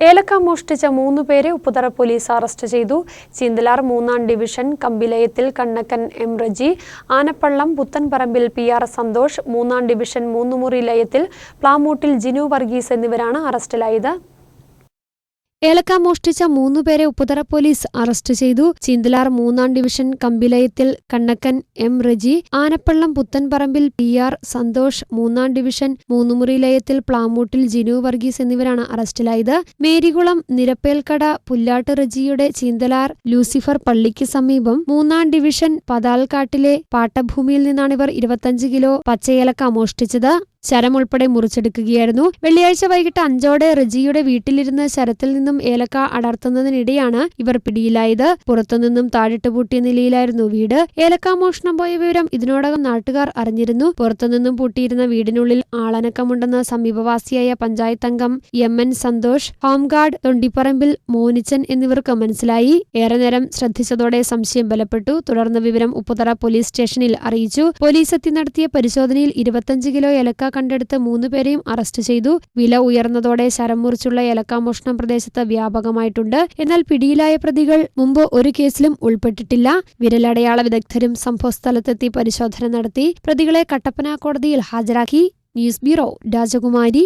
ഏലക്ക മോഷ്ടിച്ച മൂന്ന് പേരെ ഉപ്പുതറ പോലീസ് അറസ്റ്റ് ചെയ്തു. ചീന്തലാർ മൂന്നാം division കമ്പിലയത്തിൽ Kannakkan M Reji Anappallam Puthanparambil P R Santhosh മൂന്നാം ഡിവിഷൻ മൂന്നുമുറി ലയത്തിൽ പ്ലാമൂട്ടിൽ ജിനു വർഗീസ് എന്നിവരാണ് അറസ്റ്റിലായത്. ഏലക്ക മോഷ്ടിച്ച മൂന്നുപേരെ ഉപ്പുതറ പോലീസ് അറസ്റ്റ് ചെയ്തു. ചിന്തലാർ മൂന്നാം division കമ്പിലയത്തിൽ Kannakkan M Reji Anappallam Puthanparambil P R Santhosh മൂന്നാം ഡിവിഷൻ മൂന്നുമുറി ലയത്തിൽ പ്ലാമൂട്ടിൽ ജിനു വർഗീസ് എന്നിവരാണ് അറസ്റ്റിലായത്. മേരികുളം നിരപ്പേൽക്കട പുല്ലാട്ട് റജിയുടെ ചിന്തലാർ ലൂസിഫർ പള്ളിക്ക് സമീപം മൂന്നാം ഡിവിഷൻ പതാൽക്കാട്ടിലെ പാട്ടഭൂമിയിൽ നിന്നാണിവർ ഇരുപത്തഞ്ച് കിലോ പച്ചയേലക്ക മോഷ്ടിച്ചത്. ശരം ഉൾപ്പെടെ മുറിച്ചെടുക്കുകയായിരുന്നു. വെള്ളിയാഴ്ച വൈകിട്ട് അഞ്ചോടെ റജിയുടെ വീട്ടിലിരുന്ന് ശരത്തിൽ നിന്നും ഏലക്ക അടർത്തുന്നതിനിടെയാണ് ഇവർ പിടിയിലായത്. പുറത്തുനിന്നും താഴിട്ട് പൂട്ടിയ നിലയിലായിരുന്നു വീട്. ഏലക്ക മോഷണം പോയ വിവരം ഇതിനോടകം നാട്ടുകാർ അറിഞ്ഞിരുന്നു. പുറത്തുനിന്നും പൂട്ടിയിരുന്ന വീടിനുള്ളിൽ ആളനക്കമുണ്ടെന്ന് സമീപവാസിയായ പഞ്ചായത്ത് അംഗം M N Santhosh home guard Thondiparambil Monichan എന്നിവർക്ക് മനസ്സിലായി. ഏറെ നേരം ശ്രദ്ധിച്ചതോടെ സംശയം ബലപ്പെട്ടു. തുടർന്ന് വിവരം ഉപ്പുതറ പോലീസ് സ്റ്റേഷനിൽ അറിയിച്ചു. പോലീസ് എത്തി നടത്തിയ പരിശോധനയിൽ ഇരുപത്തഞ്ച് കിലോ ഏലക്ക കണ്ടെടുത്ത് മൂന്നുപേരെയും അറസ്റ്റ് ചെയ്തു. വില ഉയർന്നതോടെ ശരം മുറിച്ചുള്ള ഏലക്കാമോഷണം പ്രദേശത്ത് വ്യാപകമായിട്ടുണ്ട്. എന്നാൽ പിടിയിലായ പ്രതികൾ മുമ്പ് ഒരു കേസിലും ഉൾപ്പെട്ടിട്ടില്ല. വിരലടയാള വിദഗ്ധരും സംഭവസ്ഥലത്തെത്തി പരിശോധന നടത്തി പ്രതികളെ കട്ടപ്പന കോടതിയിൽ ഹാജരാക്കി. ന്യൂസ് ബ്യൂറോ രാജകുമാരി.